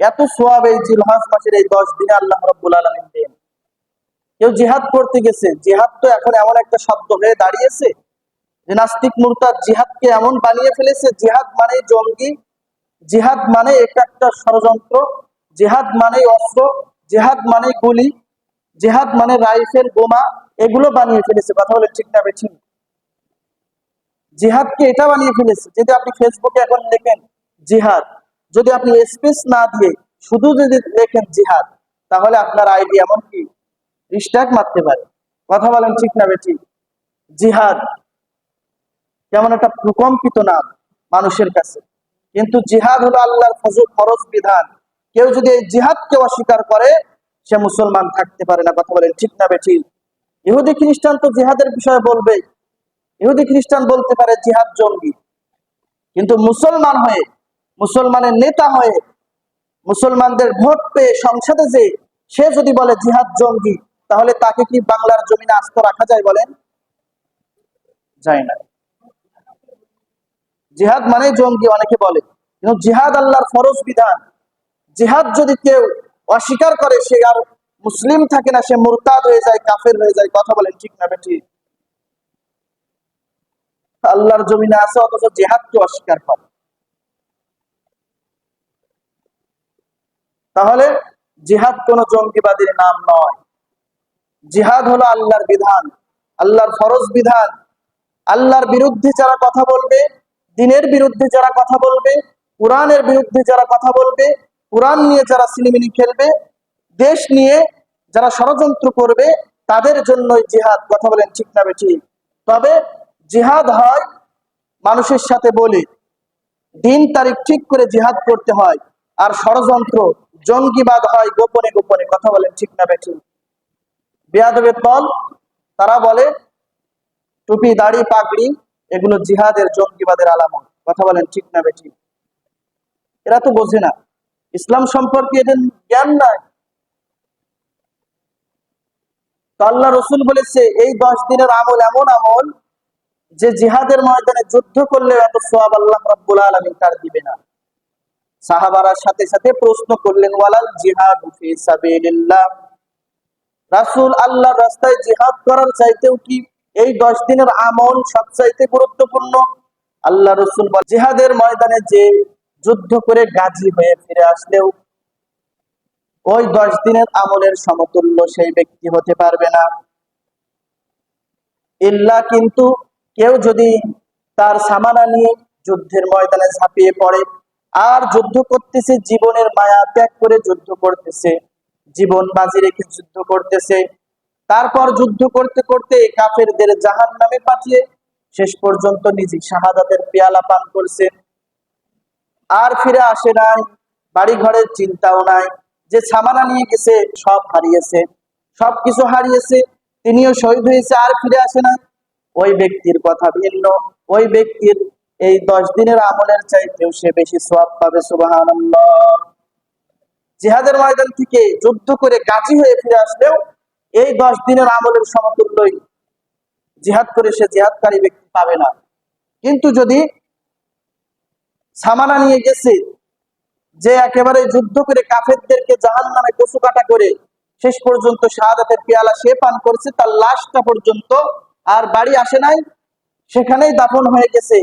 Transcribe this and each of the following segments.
এত সোয়াব এই জিলহাজ মাসের এই দশ দিনে আল্লাহ রব্বুল আলমিন দেন। কেউ জিহাদ করতে গেছে, জিহাদ তো এখন এমন একটা শব্দ হয়ে দাঁড়িয়েছে যে নাস্তিক মুরতাদ জিহাদকে এমন বানিয়ে ফেলেছে, জিহাদ মানে জঙ্গি, জিহাদ মানে এটা একটা ষড়যন্ত্র, জিহাদ মানে অস্ত্র, জেহাদ মানে গুলি, জেহাদ মানে রাইফেল, বোমা, এগুলো বানিয়ে ফেলেছে। কথা বলে ঠিক না বেঠিক জিহাদকে এটা বানিয়ে ফেলেছে। যদি আপনি ফেসবুকে এখন লেখেন জিহাদ যদি আপনি স্পেস না দিয়ে শুধু যদি লেখেন জিহাদ, তাহলে আপনার আইডি এমন কি রিস্টার্ট মারতে পারে। কথা বলেন ঠিক না বেঠিক? জিহাদ যেমন একটা প্রকম্পিত নাম মানুষের কাছে। কিন্তু জিহাদ হলো আল্লাহর ফজল ফরজ বিধান। কেউ যদি এই জিহাদকে অস্বীকার করে, সে মুসলমান থাকতে পারে না। কথা বলেন ঠিক না বেঠি ইহুদি খ্রিস্টান তো জিহাদের বিষয়ে বলবে ইহুদি খ্রিস্টান বলতে পারে জিহাদ জঙ্গি। কিন্তু মুসলমান হয়ে মুসলমানের নেতা হয়ে মুসলমানদের ভোট পেয়ে সংসদে যে সে যদি বলে জিহাদ জঙ্গি, তাহলে তাকে কি বাংলার জমিনে আস্ত রাখা যায় বলেন? যায় না। জিহাদ মানে জঙ্গি অনেকে বলে। কিন্তু জিহাদ আল্লাহর ফরজ বিধান। জিহাদ যদি কেউ অস্বীকার করে, সে আর মুসলিম থাকে না, সে মুরতাদ হয়ে যায়, কাফের হয়ে যায়, কথা বলেন ঠিক না বেঠি? আল্লাহর জমিনে আছে, অথচ জিহাদকে অস্বীকার করে। তাহলে জিহাদ কোন জঙ্গিবাদীর নাম নয়। জিহাদ হলো আল্লাহর বিধান, আল্লাহর ফরজ বিধান। আল্লাহর বিরুদ্ধে যারা কথা বলবে, দিনের বিরুদ্ধে যারা কথা বলবে, কোরআনের বিরুদ্ধে যারা কথা বলবে, কোরআন নিয়ে যারা সিনেমিনি খেলবে, দেশ নিয়ে যারা ষড়যন্ত্র করবে, তাদের জন্যই জিহাদ। কথা বলেন ঠিক না ঠিক? তবে জিহাদ হয় মানুষের সাথে বলে। দিন তারিখ ঠিক করে জিহাদ করতে হয়, আর ষড়যন্ত্র জঙ্গিবাদ হয়, গোপনে গোপনে কথা বলেন, ঠিক না বেঠিক বেয়াদবের দল, তারা বলে, টুপি, দাড়ি, পাগড়ি, এগুলো জিহাদের জঙ্গিবাদের আলামত। কথা বলেন, ঠিক না বেঠি এরা তো বোঝে না। ইসলাম সম্পর্কে এদের জ্ঞান নাই। তো আল্লাহ রসুল বলেছে, এই দশ দিনের আমল এমন আমল যে জিহাদের ময়দানে যুদ্ধ করলে এত সোয়াব আল্লাহ রব্বুল আলমী তার দিবে না। সাহাবারার সাথে সাথে প্রশ্ন করলেন, ওয়ালাল জিহাদ রাসূল আল্লাহর রাস্তায় জিহাদ করার চাইতেও কি এই দশ দিনের আমল সবচাইতে গুরুত্বপূর্ণ? আল্লাহ রসুল জিহাদের ময়দানে যে যুদ্ধ করে গাজী হয়ে ফিরে আসলেও ওই দশ দিনের আমলের সমতুল্য সেই ব্যক্তি হতে পারবে না। ইল্লা কিন্তু কেউ যদি তার সামানা নিয়ে যুদ্ধের ময়দানে ঝাঁপিয়ে পড়ে আর যুদ্ধ করতেছে, জীবনের মায়া ত্যাগ করে যুদ্ধ করতেছে। জীবন বাজি রেখে যুদ্ধ করতেছে। তারপর যুদ্ধ করতে করতে কাফেরদের জাহান নামে পাঠিয়ে শেষ পর্যন্ত নিজে শাহাদাতের পেয়ালা পান করছে। আর ফিরে আসে নাই বাড়ি ঘরের চিন্তাও নাই, যে সামানা নিয়ে গেছে, সব হারিয়েছে। সব কিছু হারিয়েছে, তিনিও শহীদ হয়েছে, আর ফিরে আসে না ওই ব্যক্তির কথা ভিন্ন, ওই ব্যক্তির এই দশ দিনের আমলের চাইতেও সে বেশি সব পাবে সুবাহ জিহাদের ময়দান থেকে যুদ্ধ করে গাজী হয়ে ফিরে আসলেও এই দশ দিনের আমলের সমতুল্যই জিহাদ করে সে জিহাদকারী ব্যক্তি পাবে না। কিন্তু যদি সামানা নিয়ে গেছে, যে একেবারে যুদ্ধ করে কাফেরদেরকে জাহান নামে কচু কাটা করে শেষ পর্যন্ত শাহাদাতের পেয়ালা সে পান করছে, তার লাশটা পর্যন্ত আর বাড়ি আসে নাই, সেখানেই দাফন হয়ে গেছে।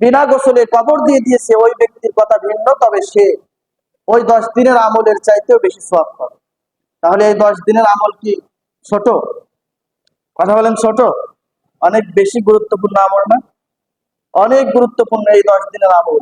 বিনা গোসলে কবর দিয়ে দিয়েছে ওই ব্যক্তির কথা ভিন্ন, তবে সে ওই দশ দিনের আমলের চাইতেও বেশি সব পাবে তাহলে এই দশ দিনের আমল কি ছোট? কথা বলেন ছোট। অনেক বেশি গুরুত্বপূর্ণ আমল না? অনেক গুরুত্বপূর্ণ এই দশ দিনের আমল।